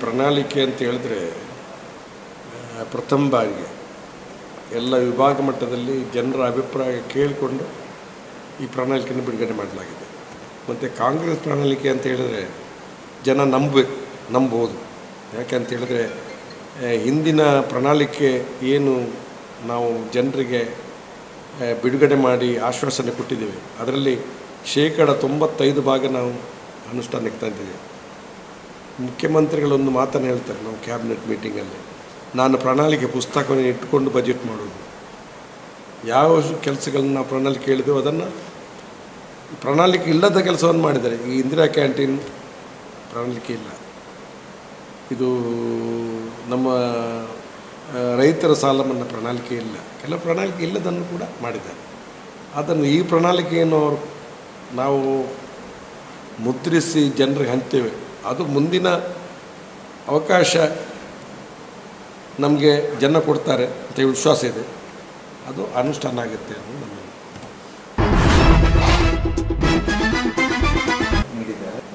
ಪ್ರಣಾಳಿಕೆ ಅಂತ ಹೇಳಿದ್ರೆ ಪ್ರಥಮ ಬಾರಿಗೆ. ಎಲ್ಲ ವಿಭಾಗ ಮಟ್ಟದಲ್ಲಿ ಜನರ ಅಭಿಪ್ರಾಯ ಕೇಳಿಕೊಂಡು ಈ ಪ್ರಣಾಳಿಕೆಯನ್ನು ಬಿಡುಗಡೆ ಮಾಡಲಾಗಿದೆ. ಮತ್ತು ಕಾಂಗ್ರೆಸ್ ಪ್ರಣಾಳಿಕೆ ಅಂತ ಹೇಳಿದ್ರೆ ಜನ ನಂಬಬೇಕು, ನಂಬೋದು. ಯಾಕೆ ಅಂತ ಹೇಳಿದ್ರೆ ಹಿಂದಿನ ಪ್ರಣಾಳಿಕೆ ಏನು ನಾವು ಜನರಿಗೆ ಬಿಡುಗಡೆ ಮಾಡಿ ಆಶ್ವಾಸನೆ ಕೊಟ್ಟಿದ್ದೇವೆ, ಅದರಲ್ಲಿ ಶೇಕಡ ತೊಂಬತ್ತೈದು ಭಾಗ ನಾವು ಅನುಷ್ಠಾನಕ್ಕೆ ತಂದಿದ್ದೇವೆ. ಮುಖ್ಯಮಂತ್ರಿಗಳೊಂದು ಮಾತನ್ನು ಹೇಳ್ತಾರೆ ನಾವು ಕ್ಯಾಬಿನೆಟ್ ಮೀಟಿಂಗಲ್ಲಿ. ನಾನು ಪ್ರಣಾಳಿಕೆ ಪುಸ್ತಕವನ್ನು ಇಟ್ಕೊಂಡು ಬಜೆಟ್ ಮಾಡೋದು. ಯಾವ ಕೆಲಸಗಳನ್ನ ಪ್ರಣಾಳಿಕೆ ಹೇಳಿದೆವು ಅದನ್ನು ಪ್ರಣಾಳಿಕೆ ಇಲ್ಲದ ಕೆಲಸವನ್ನು ಮಾಡಿದ್ದಾರೆ. ಈ ಇಂದಿರಾ ಕ್ಯಾಂಟೀನ್ ಪ್ರಣಾಳಿಕೆ ಇಲ್ಲ. ಇದು ನಮ್ಮ ರೈತರ ಸಾಲ ಮನ್ನಾ ಪ್ರಣಾಳಿಕೆ ಇಲ್ಲ. ಕೆಲವು ಪ್ರಣಾಳಿಕೆ ಇಲ್ಲದನ್ನು ಕೂಡ ಮಾಡಿದ್ದಾರೆ. ಅದನ್ನು ಈ ಪ್ರಣಾಳಿಕೆಯನ್ನು ಅವರು ನಾವು ಮುದ್ರಿಸಿ ಜನರಿಗೆ ಹಂಚ್ತೇವೆ ಅದು ಮುಂದಿನ ಅವಕಾಶ ನಮಗೆ ಜನ ಕೊಡ್ತಾರೆ ಅಂತ ವಿಶ್ವಾಸ ಇದೆ. ಅದು ಅನುಷ್ಠಾನ ಆಗುತ್ತೆ ಅನ್ನೋದು ನಮ್ಮ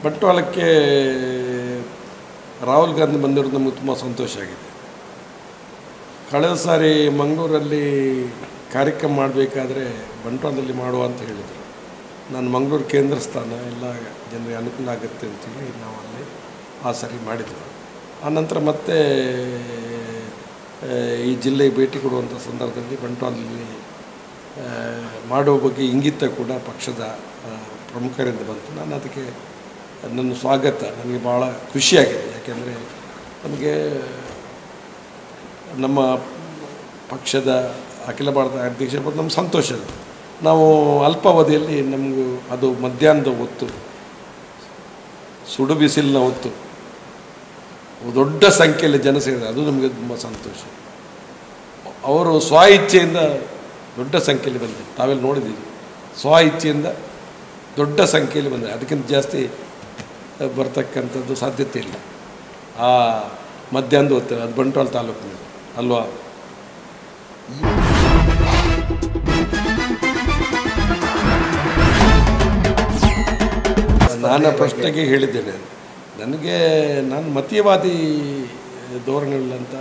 ಬಂಟ್ವಾಳಕ್ಕೆ ರಾಹುಲ್ ಗಾಂಧಿ ಬಂದಿರೋದು ನಮಗೆ ತುಂಬ ಸಂತೋಷ ಆಗಿದೆ. ಕಳೆದ ಸಾರಿ ಮಂಗಳೂರಲ್ಲಿ ಕಾರ್ಯಕ್ರಮ ಮಾಡಬೇಕಾದ್ರೆ ಬಂಟ್ವಾಳದಲ್ಲಿ ಮಾಡುವ ಅಂತ ಹೇಳಿದರು. ನಾನು ಮಂಗಳೂರು ಕೇಂದ್ರ ಸ್ಥಾನ ಎಲ್ಲ ಜನರಿಗೆ ಅನುಕೂಲ ಆಗುತ್ತೆ ಅಂತೇಳಿ ನಾವು ಅಲ್ಲಿ ಆ ಸರಿ ಮಾಡಿದ್ವಿ. ಆನಂತರ ಮತ್ತೆ, ಈ ಜಿಲ್ಲೆಗೆ ಭೇಟಿ ಕೊಡುವಂಥ ಸಂದರ್ಭದಲ್ಲಿ ಬಂಟ್ವಾಲಲ್ಲಿ ಮಾಡುವ ಬಗ್ಗೆ ಇಂಗಿತ ಕೂಡ ಪಕ್ಷದ ಪ್ರಮುಖರಿಂದ ಬಂತು. ನಾನು ಅದಕ್ಕೆ ನನ್ನ ಸ್ವಾಗತ. ನನಗೆ ಭಾಳ ಖುಷಿಯಾಗಿದೆ. ಯಾಕೆಂದರೆ ನಮಗೆ ನಮ್ಮ ಪಕ್ಷದ ಅಖಿಲ ಭಾರತ ಅಧ್ಯಕ್ಷ ನಮ್ಮ ಸಂತೋಷ ನಾವು ಅಲ್ಪಾವಧಿಯಲ್ಲಿ ನಮಗೂ ಅದು ಮಧ್ಯಾಹ್ನದ ಹೊತ್ತು ಸುಡು ಬಿಸಿಲಿನ ಹೊತ್ತು, ದೊಡ್ಡ ಸಂಖ್ಯೆಯಲ್ಲಿ ಜನ ಸೇರಿದ್ದಾರೆ. ಅದು ನಮಗೆ ತುಂಬ ಸಂತೋಷ. ಅವರು ಸ್ವ ಇಚ್ಛೆಯಿಂದ ದೊಡ್ಡ ಸಂಖ್ಯೆಯಲ್ಲಿ ಬಂದರು ತಾವೆಲ್ಲ ನೋಡಿದ್ದೀವಿ ಸ್ವ ಇಚ್ಛೆಯಿಂದ ದೊಡ್ಡ ಸಂಖ್ಯೆಯಲ್ಲಿ ಬಂದಿದೆ ಅದಕ್ಕಿಂತ ಜಾಸ್ತಿ ಬರ್ತಕ್ಕಂಥದ್ದು ಸಾಧ್ಯತೆ ಇಲ್ಲ. ಆ ಮಧ್ಯಾಹ್ನದ ಹೊತ್ತು, ಅದು ಬಂಟ್ವಾಳ ತಾಲೂಕಿನಲ್ಲಿ ಅಲ್ವಾ? ನಾನು ಪ್ರಶ್ನೆಗೆ ಹೇಳಿದ್ದೇನೆ. ನನಗೆ ನಾನು ಮತೀಯವಾದಿ ಧೋರಣೆಗಳಂತ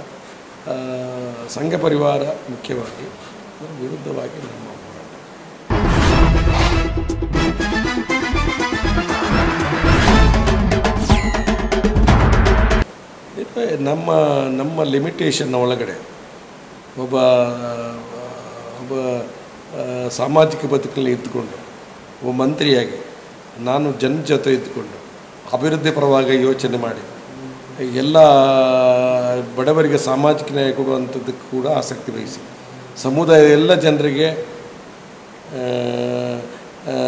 ಸಂಘ ಪರಿವಾರ ಮುಖ್ಯವಾಗಿ ಅದರ ವಿರುದ್ಧವಾಗಿ ನಮ್ಮ ಹೋರಾಟ. ನಮ್ಮ ನಮ್ಮ ಲಿಮಿಟೇಷನ್ನ ಒಳಗಡೆ ಒಬ್ಬ ಒಬ್ಬ ಸಾಮಾಜಿಕ ಬದುಕಲ್ಲಿ ಇದ್ದುಕೊಂಡು ಒಬ್ಬ ಮಂತ್ರಿಯಾಗಿ ನಾನು ಜನ ಜೊತೆ ಇದ್ದುಕೊಂಡು ಅಭಿವೃದ್ಧಿ ಪರವಾಗಿ ಯೋಚನೆ ಮಾಡಿ. ಎಲ್ಲ ಬಡವರಿಗೆ ಸಾಮಾಜಿಕ ನ್ಯಾಯ ಕೊಡುವಂಥದ್ದಕ್ಕೆ ಕೂಡ ಆಸಕ್ತಿ ವಹಿಸಿ. ಸಮುದಾಯದ ಎಲ್ಲ ಜನರಿಗೆ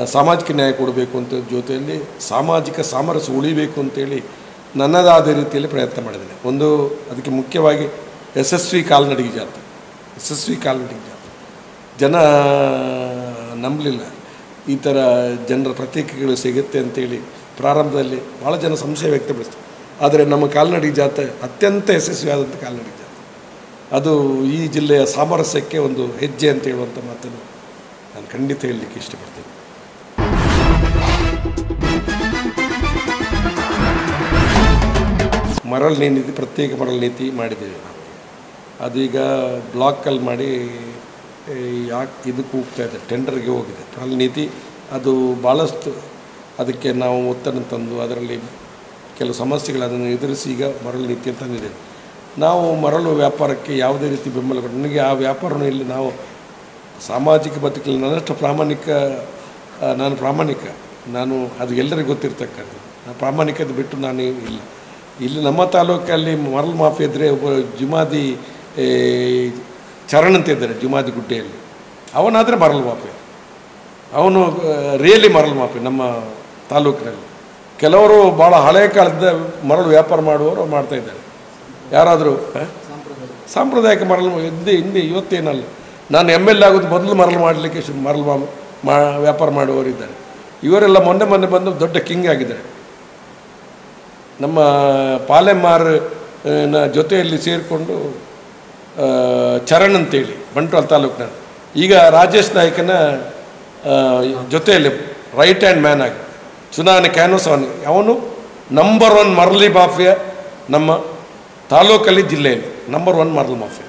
ಸಾಮಾಜಿಕ ನ್ಯಾಯ ಕೊಡಬೇಕು ಅಂತ ಜೊತೆಯಲ್ಲಿ ಸಾಮಾಜಿಕ ಸಾಮರಸ್ಯ ಉಳಿಬೇಕು ಅಂತೇಳಿ ನನ್ನದಾದ ರೀತಿಯಲ್ಲಿ ಪ್ರಯತ್ನ ಮಾಡಿದ್ದೇನೆ. ಒಂದು, ಅದಕ್ಕೆ ಮುಖ್ಯವಾಗಿ ಯಶಸ್ವಿ ಕಾಲ್ನಡಿಗೆ ಜಾತ್ರೆ. ಯಶಸ್ವಿ ಕಾಲ್ನಡಿಗೆ ಜಾತ್ರೆ. ಜನ ನಂಬಲಿಲ್ಲ. ಈ ಥರ ಜನರ ಪ್ರತ್ಯೇಕಗಳು ಸಿಗುತ್ತೆ ಅಂತೇಳಿ ಪ್ರಾರಂಭದಲ್ಲಿ ಭಾಳ ಜನ ಸಂಶಯ ವ್ಯಕ್ತಪಡಿಸ್ತಾರೆ. ಆದರೆ ನಮ್ಮ ಕಾಲ್ನಡಿ ಜಾತ್ರೆ ಅತ್ಯಂತ ಯಶಸ್ವಿಯಾದಂಥ ಕಾಲ್ನಡಿ ಜಾತ್ರೆ. ಅದು ಈ ಜಿಲ್ಲೆಯ ಸಾಮರಸ್ಯಕ್ಕೆ ಒಂದು ಹೆಜ್ಜೆ ಅಂತ ಹೇಳುವಂಥ ಮಾತನ್ನು ನಾನು ಖಂಡಿತ ಹೇಳಲಿಕ್ಕೆ ಇಷ್ಟಪಡ್ತೇನೆ. ಮರಳು ನೀತಿ, ಪ್ರತ್ಯೇಕ ಮರಳು ನೀತಿ ಮಾಡಿದ್ದೇವೆ ನಾವು. ಅದು ಈಗ ಬ್ಲಾಕಲ್ಲಿ ಮಾಡಿ ಯಾಕೆ ಇದಕ್ಕೆ ಹೋಗ್ತಾ ಇದೆ? ಟೆಂಡರ್ಗೆ ಹೋಗಿದೆ. ಅಲ್ಲಿ ನೀತಿ ಅದು ಭಾಳಷ್ಟು ಅದಕ್ಕೆ ನಾವು ಒತ್ತನ್ನು ತಂದು ಅದರಲ್ಲಿ ಕೆಲವು ಸಮಸ್ಯೆಗಳನ್ನು ಎದುರಿಸಿ ಈಗ ಮರಳು ನೀತಿ ತಂದಿದೆ. ನಾವು ಮರಳು ವ್ಯಾಪಾರಕ್ಕೆ ಯಾವುದೇ ರೀತಿ ಬೆಂಬಲ ಕೊಟ್ಟು ನನಗೆ ಆ ವ್ಯಾಪಾರವನ್ನು ಇಲ್ಲಿ ನಾವು ಸಾಮಾಜಿಕ ಬದುಕಲ್ಲಿ ನನ್ನಷ್ಟು ಪ್ರಾಮಾಣಿಕ ನಾನು ಪ್ರಾಮಾಣಿಕ. ನಾನು, ಅದು ಎಲ್ಲರಿಗೂ ಗೊತ್ತಿರ್ತಕ್ಕಂಥದ್ದು. ನಾನು ಪ್ರಾಮಾಣಿಕತೆ ಬಿಟ್ಟು ನಾನು ಇಲ್ಲ. ಇಲ್ಲಿ ನಮ್ಮ ತಾಲೂಕಲ್ಲಿ ಮರಳು ಮಾಫಿ ಇದ್ದರೆ ಒಬ್ಬ ಜುಮಾದಿ ಚರಣ್ ಅಂತ ಇದ್ದಾರೆ ಜುಮಾದಿ ಗುಡ್ಡೆಯಲ್ಲಿ. ಅವನಾದರೆ ಮರಳು ಮಾಪೆ ಅವನು ರಿಯಲಿ ಮರಳು ಮಾಪೆ ನಮ್ಮ ತಾಲೂಕಿನಲ್ಲಿ. ಕೆಲವರು ಭಾಳ ಹಳೆಯ ಕಾಲದ ಮರಳು ವ್ಯಾಪಾರ ಮಾಡುವವರು ಮಾಡ್ತಾ ಇದ್ದಾರೆ. ಯಾರಾದರೂ ಸಾಂಪ್ರದಾಯಿಕ ಮರಳು ಹಿಂದೆ ಹಿಂದೆ ಇವತ್ತೇನಲ್ಲ. ನಾನು ಎಂ ಎಲ್ ಆಗೋದು ಮೊದಲು ಮರಳು ಮಾಡಲಿಕ್ಕೆ ಮರಳು ಮಾ ವ್ಯಾಪಾರ ಮಾಡುವವರಿದ್ದಾರೆ ಇವರೆಲ್ಲ ಮೊನ್ನೆ ಮೊನ್ನೆ ಬಂದು ದೊಡ್ಡ ಕಿಂಗ್ ಆಗಿದ್ದಾರೆ. ನಮ್ಮ ಪಾಲೆಮಾರ್ನ ಜೊತೆಯಲ್ಲಿ ಸೇರಿಕೊಂಡು ಚರಣ್ ಅಂತೇಳಿ, ಬಂಟ್ವಾಳ ತಾಲೂಕಿನ ಈಗ ರಾಜೇಶ್ ನಾಯ್ಕನ ಜೊತೆಯಲ್ಲಿ ರೈಟ್ ಹ್ಯಾಂಡ್ ಮ್ಯಾನ್ ಆಗಿ, ಚುನಾವಣೆ ಕ್ಯಾನ್ವಸ್ ಅವನು. ಅವನು ನಂಬರ್ ಒನ್ ಮರಳಿ ಮಾಫಿಯಾ ನಮ್ಮ ತಾಲೂಕಲ್ಲಿ ಜಿಲ್ಲೆಯಲ್ಲಿ ನಂಬರ್ ಒನ್ ಮರಳು ಮಾಫಿಯಾ.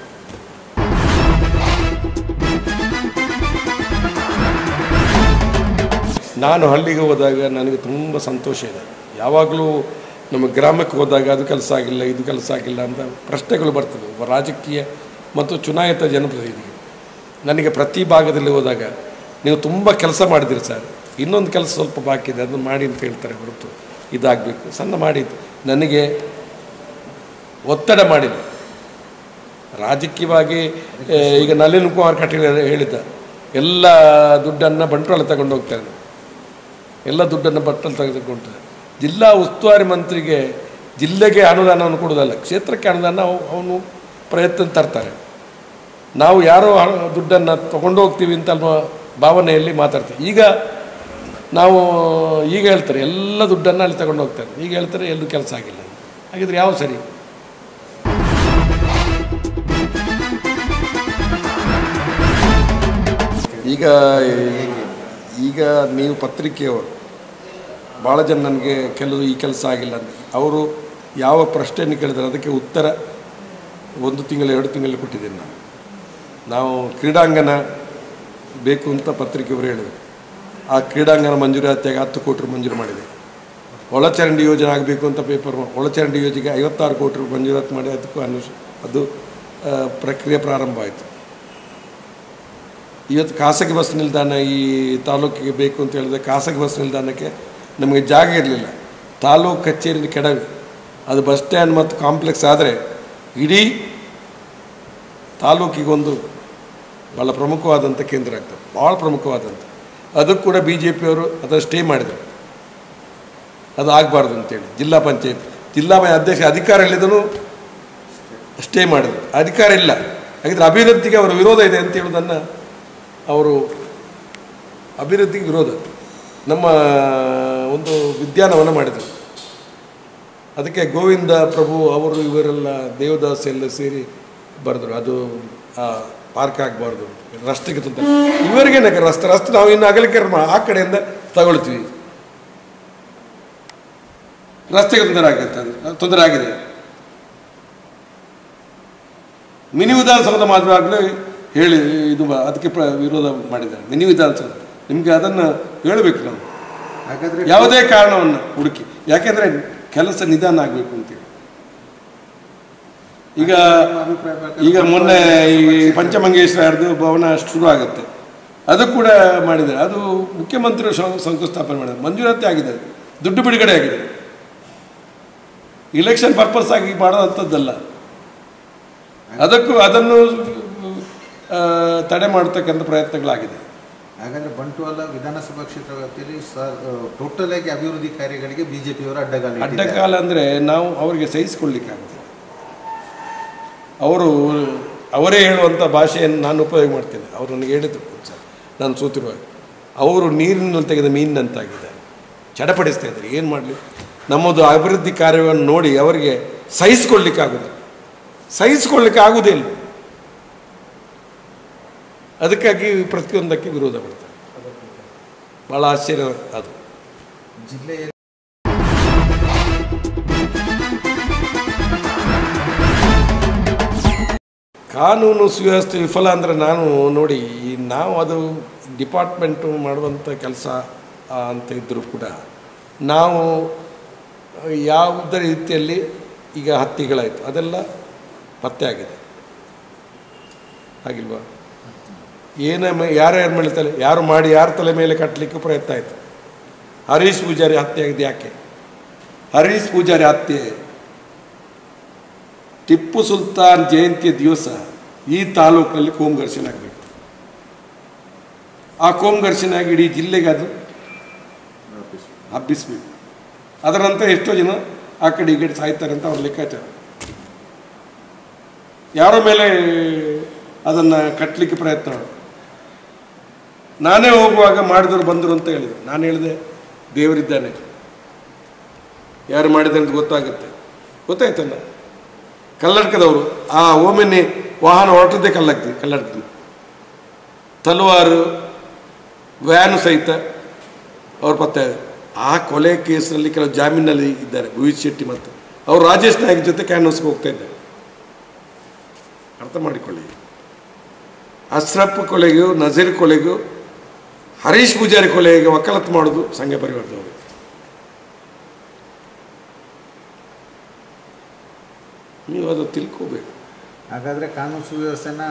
ನಾನು ಹಳ್ಳಿಗೆ ಹೋದಾಗ ನನಗೆ ತುಂಬ ಸಂತೋಷ ಇದೆ. ಯಾವಾಗಲೂ ನಮ್ಮ ಗ್ರಾಮಕ್ಕೆ ಹೋದಾಗ ಅದು ಕೆಲಸ ಆಗಿಲ್ಲ, ಇದು ಕೆಲಸ ಆಗಿಲ್ಲ ಅಂತ ಪ್ರಶ್ನೆಗಳು ಬರ್ತದೆ. ಒಬ್ಬ ರಾಜಕೀಯ ಮತ್ತು ಚುನಾಯಿತ ಜನಪ್ರತಿನಿಧಿಗೆ. ನನಗೆ ಪ್ರತಿ ಭಾಗದಲ್ಲಿ ಹೋದಾಗ ನೀವು ತುಂಬ ಕೆಲಸ ಮಾಡಿದಿರಿ ಸರ್. ಇನ್ನೊಂದು ಕೆಲಸ ಸ್ವಲ್ಪ ಬಾಕಿ ಇದೆ, ಅದನ್ನು ಮಾಡಿ ಅಂತ ಹೇಳ್ತಾರೆ ಹೊರತು ಇದಾಗಬೇಕು. ಸಣ್ಣ ಮಾಡಿದ್ದು. ನನಗೆ ಒತ್ತಡ ಮಾಡಿಲ್ಲ. ರಾಜಕೀಯವಾಗಿ ಈಗ ನಳಿನ್ ಕುಮಾರ್ ಕಟೀಲ್ ಹೇಳಿದ್ದ, ಎಲ್ಲ ದುಡ್ಡನ್ನು ಬಂಟ್ವಾಳ ತಗೊಂಡು ಹೋಗ್ತಾರೆ ಎಲ್ಲ ದುಡ್ಡನ್ನು ಬಟ್ಟಲು ತೆಗೆದುಕೊಂಡು ಜಿಲ್ಲಾ ಉಸ್ತುವಾರಿ ಮಂತ್ರಿಗೆ ಜಿಲ್ಲೆಗೆ ಅನುದಾನವನ್ನು ಕೊಡೋದಲ್ಲ ಕ್ಷೇತ್ರಕ್ಕೆ ಅನುದಾನ ಅವನು ಪ್ರಯತ್ನ ತರ್ತಾರೆ. ನಾವು ಯಾರೋ ದುಡ್ಡನ್ನು ತಗೊಂಡು ಹೋಗ್ತೀವಿ ಅಂತ ಅನ್ನೋ ಭಾವನೆಯಲ್ಲಿ ಮಾತಾಡ್ತೀವಿ. ಈಗ ನಾವು ಈಗ ಹೇಳ್ತಾರೆ, ಎಲ್ಲ ದುಡ್ಡನ್ನು ಅಲ್ಲಿ ತಗೊಂಡು ಹೋಗ್ತಾರೆ ಈಗ ಹೇಳ್ತಾರೆ, ಎಲ್ಲೂ ಕೆಲಸ ಆಗಿಲ್ಲ. ಹಾಗಿದ್ರೆ ಯಾವ ಸರಿ? ಈಗ ಈಗ ನೀವು ಪತ್ರಿಕೆಯವರು ಭಾಳ ಜನ ನನಗೆ ಕೆಲವು ಈ ಕೆಲಸ ಆಗಿಲ್ಲ ಅಂತ. ಅವರು ಯಾವ ಪ್ರಶ್ನೆಯನ್ನು ಕೇಳಿದ್ರೆ ಅದಕ್ಕೆ ಉತ್ತರ ಒಂದು ತಿಂಗಳು, ಎರಡು ತಿಂಗಳು ಕೊಟ್ಟಿದ್ದೀನಿ ನಾನು. ನಾವು ಕ್ರೀಡಾಂಗಣ ಬೇಕು ಅಂತ ಪತ್ರಿಕೆಯವರು ಹೇಳಿದರು. ಆ ಕ್ರೀಡಾಂಗಣ ಮಂಜೂರಾತಿಯಾಗಿ ಹತ್ತು ಕೋಟಿ ರೂಪಾಯಿ ಮಂಜೂರು ಮಾಡಿದೆ. ಒಳಚರಂಡಿ ಯೋಜನೆ ಆಗಬೇಕು ಅಂತ ಪೇಪರ್ ಒಳಚರಂಡಿ ಯೋಜನೆಗೆ ಐವತ್ತಾರು ಕೋಟಿ ರೂಪಾಯಿ ಮಂಜೂರಾತಿ ಮಾಡಿ ಅದಕ್ಕೂ ಅನು ಅದು ಪ್ರಕ್ರಿಯೆ ಪ್ರಾರಂಭ ಆಯಿತು. ಇವತ್ತು ಖಾಸಗಿ ಬಸ್ ನಿಲ್ದಾಣ ಈ ತಾಲೂಕಿಗೆ ಬೇಕು ಅಂತ ಹೇಳಿದ್ರೆ ಖಾಸಗಿ ಬಸ್ ನಿಲ್ದಾಣಕ್ಕೆ ನಮಗೆ ಜಾಗ ಇರಲಿಲ್ಲ. ತಾಲೂಕು ಕಚೇರಿನ ಕೆಡವಿ ಅದು ಬಸ್ ಸ್ಟ್ಯಾಂಡ್ ಮತ್ತು ಕಾಂಪ್ಲೆಕ್ಸ್ ಆದರೆ ಇಡೀ ತಾಲೂಕಿಗೊಂದು ಭಾಳ ಪ್ರಮುಖವಾದಂಥ ಕೇಂದ್ರ ಆಗ್ತದೆ. ಭಾಳ ಪ್ರಮುಖವಾದಂಥ. ಅದಕ್ಕೆ ಕೂಡ ಬಿ ಜೆ ಪಿಯವರು ಅದನ್ನು ಸ್ಟೇ ಮಾಡಿದರು. ಅದು ಆಗಬಾರ್ದು ಅಂತೇಳಿ. ಜಿಲ್ಲಾ ಪಂಚಾಯತ್. ಜಿಲ್ಲಾ ಅಧ್ಯಕ್ಷ ಅಧಿಕಾರ ಇಲ್ಲದನು ಸ್ಟೇ ಮಾಡಿದರು. ಅಧಿಕಾರ ಇಲ್ಲ. ಹಾಗಿದ್ರೆ ಅಭಿವೃದ್ಧಿಗೆ ಅವರ ವಿರೋಧ ಇದೆ ಅಂತ ಹೇಳೋದನ್ನು ಅವರು ಅಭಿವೃದ್ಧಿಗೆ ವಿರೋಧ. ನಮ್ಮ ಒಂದು ಉದ್ಯಾನವನ ಮಾಡಿದರು. ಅದಕ್ಕೆ ಗೋವಿಂದ ಪ್ರಭು ಅವರು ಇವರೆಲ್ಲ ದೇವದಾಸ ಎಲ್ಲ ಸೇರಿ ಬರೆದರು. ಅದು, ಆ, ಪಾರ್ಕ್ ಆಗಬಾರ್ದು ರಸ್ತೆಗೆ ತೊಂದರೆ ಇವರಿಗೆ ರಸ್ತೆ ರಸ್ತೆ ನಾವು ಇನ್ನು ಅಗಲಿಕೆ ಆ ಕಡೆಯಿಂದ ತಗೊಳ್ತೀವಿ. ರಸ್ತೆಗೆ ತೊಂದರೆ ಆಗುತ್ತೆ ತೊಂದರೆ ಆಗಿದೆ. ಮಿನಿ ವಿಧಾನಸೌಧ ಆಗಲೇ ಹೇಳಿ, ಇದು ಅದಕ್ಕೆ ವಿರೋಧ ಮಾಡಿದ್ದಾರೆ. ಮಿನಿ ವಿಧಾನಸೌಧ ನಿಮಗೆ ಅದನ್ನು ಹೇಳಬೇಕು ನಾವು. ಹಾಗಾದರೆ ಯಾವುದೇ ಕಾರಣವನ್ನು ಹುಡುಕಿ. ಯಾಕೆಂದರೆ ಕೆಲಸ ನಿಧಾನ ಆಗಬೇಕು ಅಂತೇಳಿ. ಈಗ ಈಗ ಮೊನ್ನೆ ಈ ಪಂಚಮಂಗೇಶ್ವರದು ಭವನ ಶುರು ಆಗುತ್ತೆ. ಅದು ಕೂಡ ಮಾಡಿದ್ದಾರೆ. ಅದು ಮುಖ್ಯಮಂತ್ರಿ ಶಂಕುಸ್ಥಾಪನೆ ಮಾಡಿದ್ದಾರೆ. ಮಂಜೂರಾತಿ ಆಗಿದೆ. ದುಡ್ಡು ಬಿಡುಗಡೆ ಆಗಿದೆ. ಇಲೆಕ್ಷನ್ ಪರ್ಪಸ್ ಆಗಿ ಮಾಡೋದಂಥದ್ದಲ್ಲ ಅದಕ್ಕೂ ಅದನ್ನು ತಡೆ ಮಾಡತಕ್ಕಂಥ ಪ್ರಯತ್ನಗಳಾಗಿದೆ. ಹಾಗಾದ್ರೆ ಬಂಟ್ವಾಳ ವಿಧಾನಸಭಾ ಕ್ಷೇತ್ರ ವ್ಯಾಪ್ತಿಯಲ್ಲಿ ಸರ್ ಟೋಟಲ್ ಆಗಿ ಅಭಿವೃದ್ಧಿ ಕಾರ್ಯಗಳಿಗೆ ಬಿಜೆಪಿಯವರು ಅಡ್ಡಗಾಲ ಅಡ್ಡಗಾಲ ಅಡ್ಡಕಾಲ ಅಂದರೆ ನಾವು ಅವರಿಗೆ ಸಹಿಸಿಕೊಳ್ಳಿಕ್ಕಾಗ್ತದೆ ಅವರು ಅವರೇ ಹೇಳುವಂಥ ಭಾಷೆಯನ್ನು ನಾನು ಉಪಯೋಗ ಮಾಡ್ತೇನೆ. ಅವರು ನನಗೆ ಹೇಳಿದ್ರು ಸರ್. ನಾನು ಸೂತಿರುವಾಗ ಅವರು ನೀರಿನಲ್ಲಿ ತೆಗೆದ ಮೀನಿನಂತಾಗಿದ್ದಾರೆ. ಚಡಪಡಿಸ್ತಾ ಇದ್ದಾರೆ. ಏನು ಮಾಡಲಿ? ನಮ್ಮದು ಅಭಿವೃದ್ಧಿ ಕಾರ್ಯವನ್ನು ನೋಡಿ ಅವರಿಗೆ ಸಹಿಸಿಕೊಳ್ಳಿಕ್ಕಾಗೋದಿಲ್ಲ ಸಹಿಸಿಕೊಳ್ಳಿಕ್ಕೆ ಆಗುವುದೇ ಇಲ್ಲ ಅದಕ್ಕಾಗಿ ಪ್ರತಿಯೊಂದಕ್ಕೆ ವಿರೋಧ ಮಾಡ್ತಾರೆ ಭಾಳ ಆಶ್ಚರ್ಯ ಅದು. ಜಿಲ್ಲೆಯಲ್ಲಿ ಕಾನೂನು ಸುವ್ಯವಸ್ಥೆ ವಿಫಲ ಅಂದರೆ ನಾನು ನೋಡಿ ನಾವು ಅದು ಡಿಪಾರ್ಟ್ಮೆಂಟು ಮಾಡುವಂಥ ಕೆಲಸ ಅಂತ ಇದ್ದರೂ ಕೂಡ ನಾವು ಯಾವುದೇ ರೀತಿಯಲ್ಲಿ ಈಗ ಹತ್ತಿಗಳಾಯಿತು. ಅದೆಲ್ಲ ಪತ್ತೆ ಆಗಿದೆ. ಆಗಿಲ್ವಾ ಏನೇ ಯಾರು ಯಾರು ಮೇಲೆ ತಲೆ ಯಾರು ಮಾಡಿ ಯಾರ ತಲೆ ಮೇಲೆ ಕಟ್ಟಲಿಕ್ಕೆ ಪ್ರಯತ್ನ ಆಯಿತು. ಹರೀಶ್ ಪೂಜಾರಿ ಹತ್ಯೆ ಆಗಿದೆ ಯಾಕೆ? ಹರೀಶ್ ಪೂಜಾರಿ ಹತ್ಯೆ. ಟಿಪ್ಪು ಸುಲ್ತಾನ್ ಜಯಂತಿಯ ದಿವಸ ಈ ತಾಲೂಕಿನಲ್ಲಿ ಕೋಮ್ ಘರ್ಷಣೆ ಆಗಬೇಕು ಆ ಕೋಮ್ ಘರ್ಷಣೆ ಆಗಿ ಇಡೀ ಜಿಲ್ಲೆಗೆ ಅದು ಹಬ್ಬಿಸಬೇಕು. ಅದರ ನಂತರ ಎಷ್ಟೋ ಜನ ಆ ಕಡೆ ಈ ಕಡೆ ಸಾಯ್ತಾರೆ ಅಂತ ಅವ್ರ ಲೆಕ್ಕಾಚಾರ. ಯಾರ ಮೇಲೆ ಅದನ್ನು ಕಟ್ಟಲಿಕ್ಕೆ ಪ್ರಯತ್ನ. ನಾನೇ ಹೋಗುವಾಗ ಮಾಡಿದ್ರು ಬಂದರು ಅಂತ ಹೇಳಿದರು. ನಾನು ಹೇಳಿದೆ, ದೇವರಿದ್ದಾನೆ. ಯಾರು ಮಾಡಿದ್ದಾರೆ ಅಂತ ಗೊತ್ತಾಗುತ್ತೆ. ಗೊತ್ತಾಯ್ತಲ್ಲ? ಕಲ್ಲಡ್ಕದವರು, ಆ ಓಮೆನೆ ವಾಹನ ಹೊರಟದ್ದೇ ಕಲ್ಲಡ್ತೀನಿ ಕಲ್ಲಡ್ಕಿ ತಲವಾರು, ವ್ಯಾನು ಸಹಿತ ಅವ್ರ ಪತ್ತೆ ಆ ಕೊಲೆ ಕೇಸ್ನಲ್ಲಿ ಕೆಲವು ಜಾಮೀನಲ್ಲಿ ಇದ್ದಾರೆ ಭುವೀತ್ ಶೆಟ್ಟಿ ಮತ್ತು. ಅವರು ರಾಜೇಶ್ ನಾಯಕ್ ಜೊತೆ ಕ್ಯಾನ್ವಸ್ಗೆ ಹೋಗ್ತಾ ಇದ್ದಾರೆ. ಅರ್ಥ ಮಾಡಿಕೊಳ್ಳಿ. ಅಶ್ರಫ್ ಕೊಲೆಗೂ, ನಜೀರ್ ಕೊಲೆಗೂ ಹರೀಶ್ ಪೂಜಾರಿ ಕೊಲೆಗೆ ವಕಾಲತ್ತು ಮಾಡೋದು ಸಂಘ ಪರಿವಾರದವರು. ನೀವು ಅದು ತಿಳ್ಕೋಬೇಕು. ಹಾಗಾದ್ರೆ ಕಾನೂನು ಸುವ್ಯವಸ್ಥೆನ